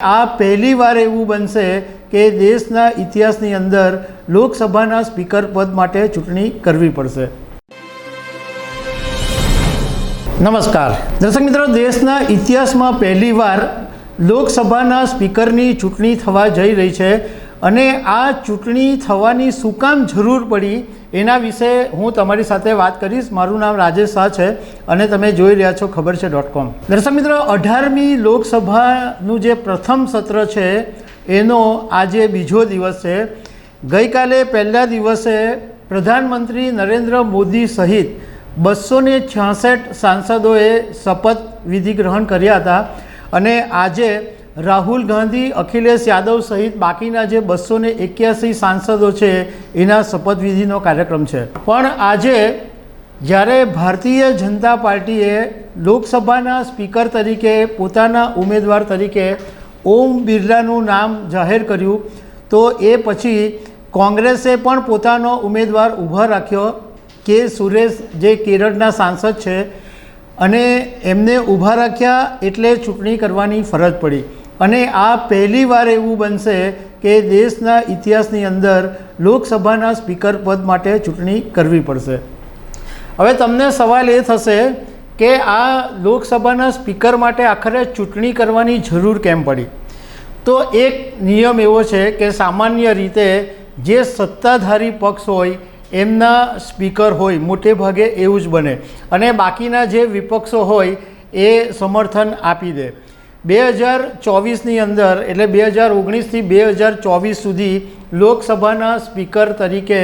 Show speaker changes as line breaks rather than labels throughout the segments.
આ પહેલીવાર એવું બનશે કે દેશના ઇતિહાસની અંદર લોકસભાના સ્પીકર પદ માટે ચૂંટણી કરવી પડશે. નમસ્કાર. દર્શક મિત્રો, દેશના ઇતિહાસમાં પહેલીવાર લોકસભાના સ્પીકરની ચૂંટણી થવા જઈ રહી છે. અને આ ચૂંટણી થવાની શું કામ જરૂર પડી એના વિશે હું તમારી સાથે વાત કરીશ. મારું નામ રાજેશ શાહ છે અને તમે જોઈ રહ્યા છો ખબર છે ડોટ કોમ. દર્શક મિત્રો, અઢારમી લોકસભાનું જે પ્રથમ સત્ર છે, એનો આજે બીજો દિવસ છે. ગઈકાલે પહેલા દિવસે પ્રધાનમંત્રી નરેન્દ્ર મોદી સહિત બસો ને છાસઠ સાંસદોએ શપથ વિધિ ગ્રહણ કર્યા હતા. અને આજે રાહુલ ગાંધી, અખિલેશ યાદવ સહિત બાકીના જે બસો ને એક્યાસી સાંસદો છે, એના શપથવિધિનો કાર્યક્રમ છે. પણ આજે જ્યારે ભારતીય જનતા પાર્ટીએ લોકસભાના સ્પીકર તરીકે, પોતાના ઉમેદવાર તરીકે ઓમ બિરલાનું નામ જાહેર કર્યું, તો એ પછી કોંગ્રેસે પણ પોતાનો ઉમેદવાર ઊભા રાખ્યો કે સુરેશ જે કેરળના સાંસદ છે, અને એમને ઊભા રાખ્યા એટલે ચૂંટણી કરવાની ફરજ પડી. અને આ પહેલીવાર એવું બનશે કે દેશના ઇતિહાસની અંદર લોકસભાના સ્પીકર પદ માટે ચૂંટણી કરવી પડશે. હવે તમને સવાલ એ થશે કે આ લોકસભાના સ્પીકર માટે આખરે ચૂંટણી કરવાની જરૂર કેમ પડી? તો એક નિયમ એવો છે કે સામાન્ય રીતે જે સત્તાધારી પક્ષ હોય, એમના સ્પીકર હોય, મોટે ભાગે એવું જ બને. અને બાકીના જે વિપક્ષો હોય, એ સમર્થન આપી દે. બે હજાર ચોવીસની અંદર, એટલે બે હજાર ઓગણીસથી બે હજાર ચોવીસ સુધી લોકસભાના સ્પીકર તરીકે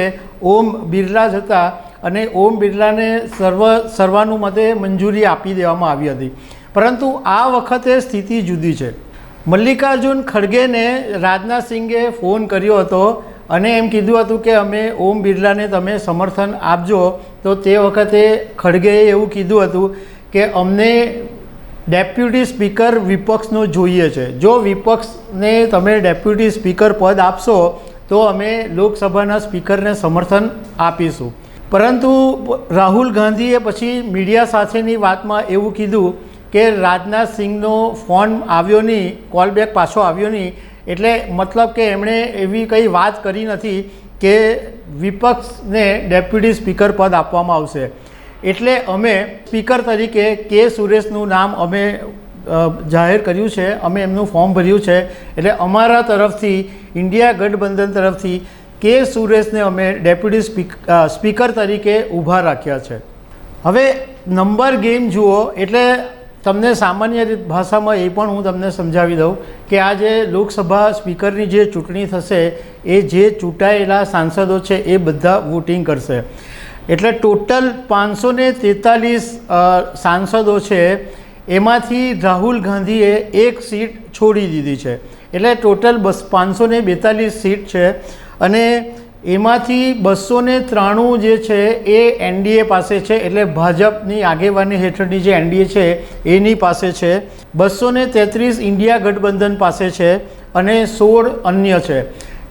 ઓમ બિરલા જ હતા અને ઓમ બિરલાને સર્વ, સર્વાનુમતે મંજૂરી આપી દેવામાં આવી હતી. પરંતુ આ વખતે સ્થિતિ જુદી છે. મલ્લિકાર્જુન ખડગેને રાજનાથ સિંઘે ફોન કર્યો હતો અને એમ કીધું હતું કે અમે ઓમ બિરલાને તમે સમર્થન આપજો, તો તે વખતે ખડગેએ એવું કીધું હતું કે અમને ડેપ્યુટી સ્પીકર વિપક્ષનો જોઈએ છે. જો વિપક્ષને તમે ડેપ્યુટી સ્પીકર પદ આપશો, તો અમે લોકસભાના સ્પીકરને સમર્થન આપીશું. પરંતુ રાહુલ ગાંધીએ પછી મીડિયા સાથેની વાતમાં એવું કીધું કે રાજનાથ સિંહનો ફોન આવ્યો નહીં કોલબેક પાછો આવ્યો નહીં, એટલે મતલબ કે એમણે એવી કંઈ વાત કરી નથી કે વિપક્ષને ડેપ્યુટી સ્પીકર પદ આપવામાં આવશે. એટલે અમે સ્પીકર તરીકે કે સુરેશનું નામ અમે જાહેર કર્યું છે. અમે એમનું ફોર્મ ભર્યું છે. એટલે અમારા તરફથી, ઇન્ડિયા ગઠબંધન તરફથી કે સુરેશને અમે ડેપ્યુટી સ્પીકર તરીકે ઊભા રાખ્યા છે. હવે નંબર ગેમ જુઓ, એટલે તમને સામાન્ય રીત, ભાષામાં એ પણ હું તમને સમજાવી દઉં કે આ જે લોકસભા સ્પીકરની જે ચૂંટણી થશે, એ જે ચૂંટાયેલા સાંસદો છે, એ બધા વોટિંગ કરશે. એટલે ટોટલ પાંચસો ને તેતાલીસ સાંસદો છે. એમાંથી રાહુલ ગાંધીએ એક સીટ છોડી દીધી છે. એટલે ટોટલ બસ પાંચસો ને બેતાલીસ સીટ છે. અને એમાંથી બસો ને ત્રાણું જે છે એ એનડીએ પાસે છે. એટલે ભાજપની આગેવાની હેઠળની જે એનડીએ છે, એની પાસે છે. બસો ને તેત્રીસ ઇન્ડિયા ગઠબંધન પાસે છે અને સોળ અન્ય છે.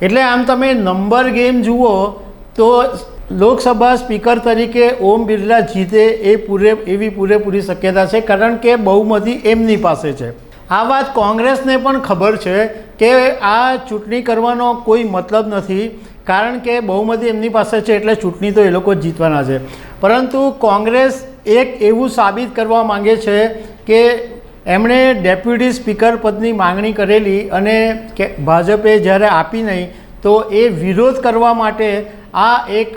એટલે આમ તમે નંબર ગેમ જુઓ તો લોકસભા સ્પીકર તરીકે ઓમ બિરલા જીતે એ પૂરે, એવી પૂરેપૂરી શક્યતા છે, કારણ કે બહુમતી એમની પાસે છે. આ વાત કોંગ્રેસને પણ ખબર છે કે આ ચૂંટણી કરવાનો કોઈ મતલબ નથી, કારણ કે બહુમતી એમની પાસે છે એટલે ચૂંટણી તો એ લોકો જીતવાના છે. પરંતુ કોંગ્રેસ એક એવું સાબિત કરવા માંગે છે કે એમણે ડેપ્યુટી સ્પીકર પદની માંગણી કરેલી અને કે ભાજપે જ્યારે આપી નહીં, તો એ વિરોધ કરવા માટે આ એક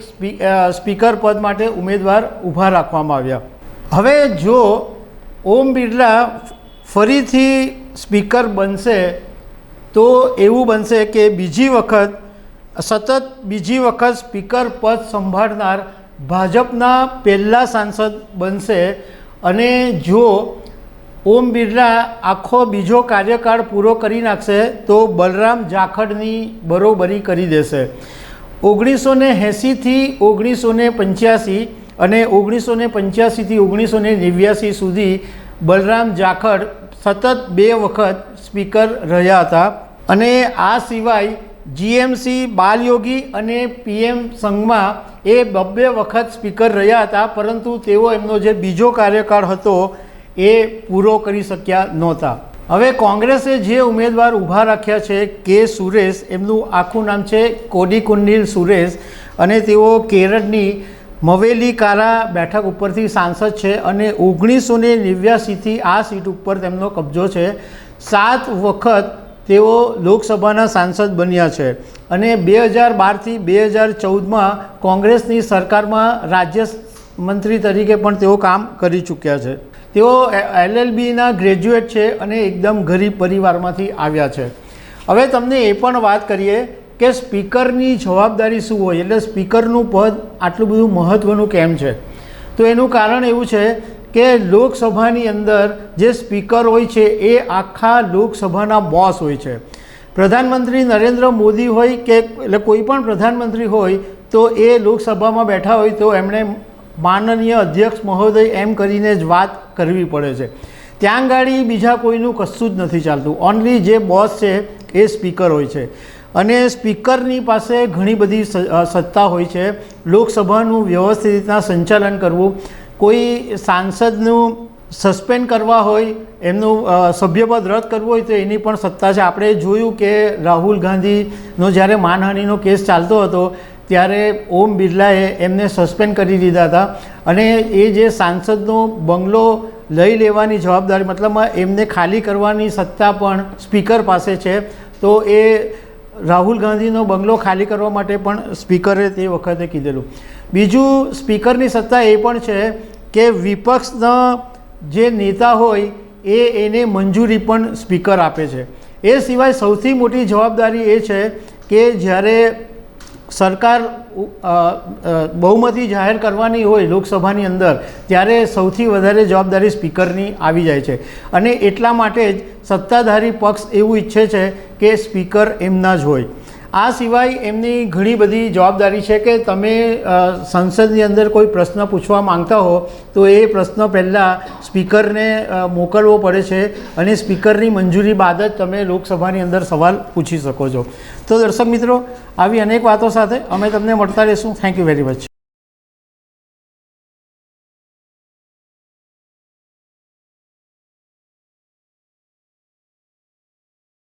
સ્પીકર પદ માટે ઉમેદવાર ઊભા રાખવામાં આવ્યા. હવે જો ઓમ બિરલા ફરીથી સ્પીકર બનશે, તો એવું બનશે કે બીજી વખત, સતત બીજી વખત સ્પીકર પદ સંભાળનાર ભાજપના પહેલા સાંસદ બનશે અને જો ઓમ બિરલા આખો બીજો કાર્યકાળ પૂરો કરી નાખશે, તો બલરામ જાખડની બરોબરી કરી દેશે. ઓગણીસો ને એંસીથી ઓગણીસો ને પંચ્યાસી અને ઓગણીસો ને પંચ્યાસીથી ઓગણીસો ને નેવ્યાસી સુધી બલરામ જાખડ સતત બે વખત સ્પીકર રહ્યા હતા અને આ સિવાય જીએમસી બાલયોગી અને પીએમ સંઘમાં એ બબ્બે વખત સ્પીકર રહ્યા હતા, પરંતુ તેઓ એમનો જે બીજો કાર્યકાળ હતો એ પૂરો કરી શક્યા નહોતા. હવે કોંગ્રેસે જે ઉમેદવાર ઊભા રાખ્યા છે, કે સુરેશ, એમનું આખું નામ છે કોડીકુંડીલ સુરેશ અને તેઓ કેરળની મવેલી કારા બેઠક ઉપરથી સાંસદ છે અને ઓગણીસો ને નેવ્યાસીથી આ સીટ ઉપર તેમનો કબજો છે. સાત વખત તેઓ લોકસભાના સાંસદ બન્યા છે અને બે હજાર બારથી બે હજાર ચૌદમાં કોંગ્રેસની સરકારમાં રાજ્ય મંત્રી તરીકે પણ તેઓ કામ કરી ચૂક્યા છે. તેઓ એલએલબીના ગ્રેજ્યુએટ છે અને એકદમ ગરીબ પરિવારમાંથી આવ્યા છે. હવે તમને એ પણ વાત કરીએ કે સ્પીકરની જવાબદારી શું હોય? એટલે સ્પીકરનું પદ આટલું બધું મહત્ત્વનું કેમ છે? તો એનું કારણ એવું છે કે લોકસભાની અંદર જે સ્પીકર હોય છે એ આખા લોકસભાના બોસ હોય છે. પ્રધાનમંત્રી નરેન્દ્ર મોદી હોય કે એટલે કોઈ પણ પ્રધાનમંત્રી હોય તો એ લોકસભામાં બેઠા હોય તો એમણે માનનીય અધ્યક્ષ મહોદય એમ કરીને જ વાત કરવી પડે છે. ત્યાં ગાડી બીજા કોઈનું કશું જ નથી ચાલતું. ઓનલી જે બોસ છે એ સ્પીકર હોય છે. અને સ્પીકરની પાસે ઘણી બધી સત્તા હોય છે. લોકસભાનું વ્યવસ્થિત રીતના સંચાલન કરવું. કોઈ સાંસદનું સસ્પેન્ડ કરવા હોય, એમનું સભ્યપદ રદ કરવું હોય તો એની પણ સત્તા છે. આપણે જોયું કે રાહુલ ગાંધીનો જ્યારે માનહાનિનો કેસ ચાલતો હતો ત્યારે ઓમ બિરલાએ એમને સસ્પેન્ડ કરી દીધા હતા. અને એ જે સાંસદનો બંગલો લઈ લેવાની જવાબદારી મતલબમાં એમને ખાલી કરવાની સત્તા પણ સ્પીકર પાસે છે. તો એ રાહુલ ગાંધીનો બંગલો ખાલી કરવા માટે પણ સ્પીકરે તે વખતે કીધેલું. બીજું સ્પીકરની સત્તા એ પણ છે કે વિપક્ષના જે નેતા હોય એ એને મંજૂરી પણ સ્પીકર આપે છે. એ સિવાય સૌથી મોટી જવાબદારી એ છે કે જ્યારે સરકાર બહુમતી જાહેર કરવાની હોય લોકસભાની અંદર, ત્યારે સૌથી વધારે જવાબદારી સ્પીકરની આવી જાય છે. અને એટલા માટે જ સત્તાધારી પક્ષ એવું ઈચ્છે છે કે સ્પીકર એમના જ હોય. આ સિવાય એમની ઘણી બધી જવાબદારી છે કે તમે સંસદની અંદર કોઈ પ્રશ્ન પૂછવા માંગતા હો, તો એ પ્રશ્ન પહેલાં સ્પીકરને મોકલવો પડે છે અને સ્પીકરની મંજૂરી બાદ જ તમે લોકસભાની અંદર સવાલ પૂછી શકો છો. તો દર્શક મિત્રો, આવી અનેક વાતો સાથે અમે તમને મળતા રહીશું. Thank you very much